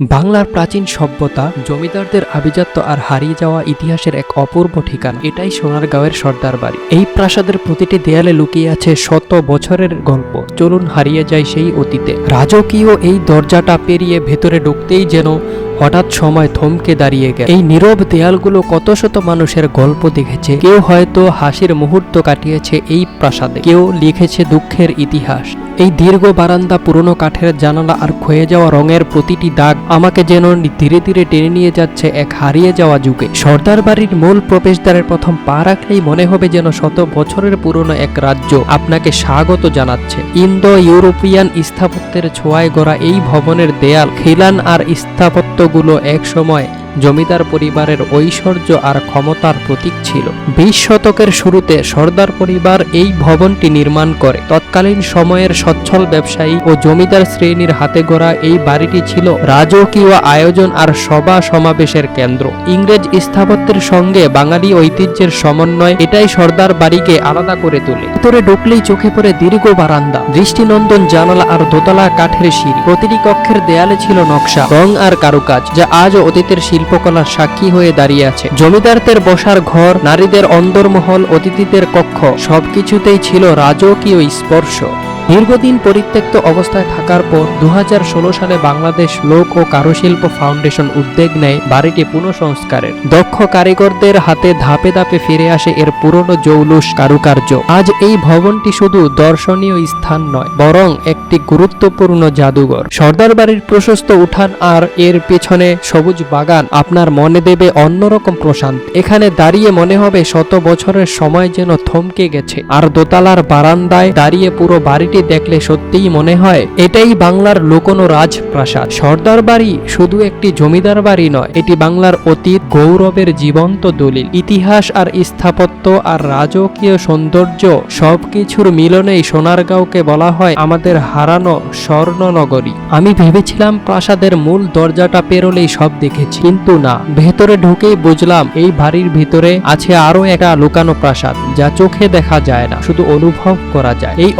বাংলার প্রাচীন সভ্যতা, জমিদারদের আভিজাত্য আর হারিয়ে যাওয়া ইতিহাসের এক অপূর্ব ঠিকানা। এটাই সোনারগাঁওয়ের সর্দার বাড়ি। এই প্রাসাদের প্রতিটি দেয়ালে লুকিয়ে আছে শত বছরের গল্প। চলুন হারিয়ে যায় সেই অতীতে। রাজকীয় এই দরজাটা পেরিয়ে ভেতরে ঢুকতেই যেন হঠাৎ সময় থমকে দাঁড়িয়ে গেল। এই নীরব দেয়ালগুলো কত শত মানুষের গল্প দেখেছে। কেউ হয়তো হাসির মুহূর্ত কাটিয়েছে এই প্রাসাদে। কেউ লিখেছে দুঃখের ইতিহাস। এই দীর্ঘ বারান্দা পুরনো কাঠের জানালা আর ক্ষয়ে যাওয়া রঙের প্রতিটি দাগ আমাকে যেন ধীরে ধীরে টেনে নিয়ে যাচ্ছে এক হারিয়ে যাওয়া যুগে। সর্দার বাড়ির মূল প্রবেশদ্বারের প্রথম পা রাখলেই মনে হবে যেন শত বছরের পুরনো এক রাজ্য আপনাকে স্বাগত জানাচ্ছে। ইন্দো ইউরোপিয়ান স্থাপত্যের ছোঁয়ায় গড়া এই ভবনের দেয়াল, খিলান আর স্থাপত্যগুলো এক সময় জমিদার পরিবারের ঐশ্বর্য আর ক্ষমতার প্রতীক ছিল। বিশ শতকের শুরুতে সর্দার পরিবার এই ভবনটি নির্মাণ করে। তৎকালীন সময়ের সচ্ছল ব্যবসায়ী ও জমিদার শ্রেণির হাতে গড়া এই বাড়িটি ছিল রাজকীয় আয়োজন আর সভা সমাবেশের কেন্দ্র। ইংরেজ স্থাপত্যের সঙ্গে বাঙালি ঐতিহ্যের সমন্বয় এটাই সর্দার বাড়িকে আলাদা করে তোলে। ভিতরে ঢুকলেই চোখে পড়ে দীর্ঘ বারান্দা, দৃষ্টিনন্দন জানালা আর দোতলা কাঠের সিঁড়ি। প্রতিটি কক্ষের দেয়ালে ছিল নকশা, রং আর কারুকাজ, যা আজও অতীতের শিল্পকলার সাক্ষী হয়ে দাঁড়িয়ে আছে। জমিদারদের বসার ঘর, নারীদের অন্দরমহল, অতিথিদের কক্ষ, সবকিছুতেই ছিল রাজকীয় স্পর্শ। দীর্ঘদিন পরিত্যক্ত অবস্থায় থাকার পর দু হাজার ষোলো সালে বাংলাদেশ লোক ও কারুশিল্প ফাউন্ডেশন উদ্যোগ নেয় বাড়িটি পুনঃসংস্কারের। দক্ষ কারিগরদের হাতে ধাপে ধাপে ফিরে আসে এর পুরনো জৌলুস কারুকার্য। আজ এই ভবনটি শুধু দর্শনীয় স্থান নয়, বরং একটি গুরুত্বপূর্ণ জাদুঘর। সর্দার বাড়ির প্রশস্ত উঠান আর এর পেছনে সবুজ বাগান আপনার মনে দেবে অন্যরকম প্রশান্ত। এখানে দাঁড়িয়ে মনে হবে শত বছরের সময় যেন থমকে গেছে। আর দোতলার বারান্দায় দাঁড়িয়ে পুরো বাড়িটি দেখলে সত্যিই মনে হয়, এটাই বাংলার লোকনো রাজপ্রাসাদ। সর্দার বাড়ি শুধু একটি জমিদার বাড়ি নয়, এটি বাংলার অতীত গৌরবের জীবন্ত দলিল। ইতিহাস আর স্থাপত্য আর রাজকীয় সৌন্দর্য সবকিছুর মিলনেই সোনারগাঁওকে বলা হয় আমাদের হারানো স্বর্ণনগরী। আমি ভেবেছিলাম প্রাসাদের মূল দরজাটা পেরোলেই সব দেখেছি, কিন্তু না। ভেতরে ঢুকেই বুঝলাম এই বাড়ির ভিতরে আছে আরও একটা লুকানো প্রাসাদ, যা চোখে দেখা যায় না, শুধু অনুভব করা যায়। এই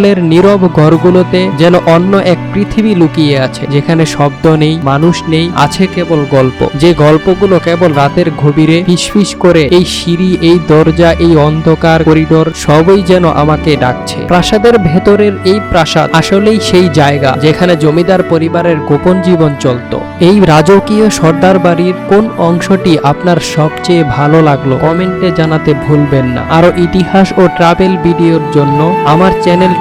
অন্দরমহলের নীরব ঘরগুলোতে যেন অন্য এক পৃথিবী লুকিয়ে আছে, যেখানে শব্দ নেই, মানুষ নেই, আছে কেবল গল্প। যে গল্পগুলো কেবল রাতের গভীরে ফিসফিস করে, এই সিঁড়ি, এই দরজা, এই অন্ধকার করিডোর, সবই যেন আমাকে ডাকছে। প্রাসাদের ভেতরের এই প্রাসাদ আসলেই সেই জায়গা, যেখানে জমিদার পরিবারের গোপন জীবন চলত। এই রাজকীয় সর্দার বাড়ির কোন অংশটি আপনার সবচেয়ে ভালো লাগল, কমেন্টে জানাতে ভুলবেন না। আরও ইতিহাস ও ট্রাভেল ভিডিওর জন্য আমার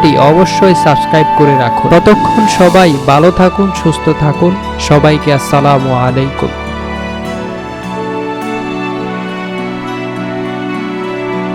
চ্যানেলটি অবশ্যই সাবস্ক্রাইব করে রাখুন। ততক্ষণ সবাই ভালো থাকুন সুস্থ থাকুন। সবাইকে আসসালামু আলাইকুম।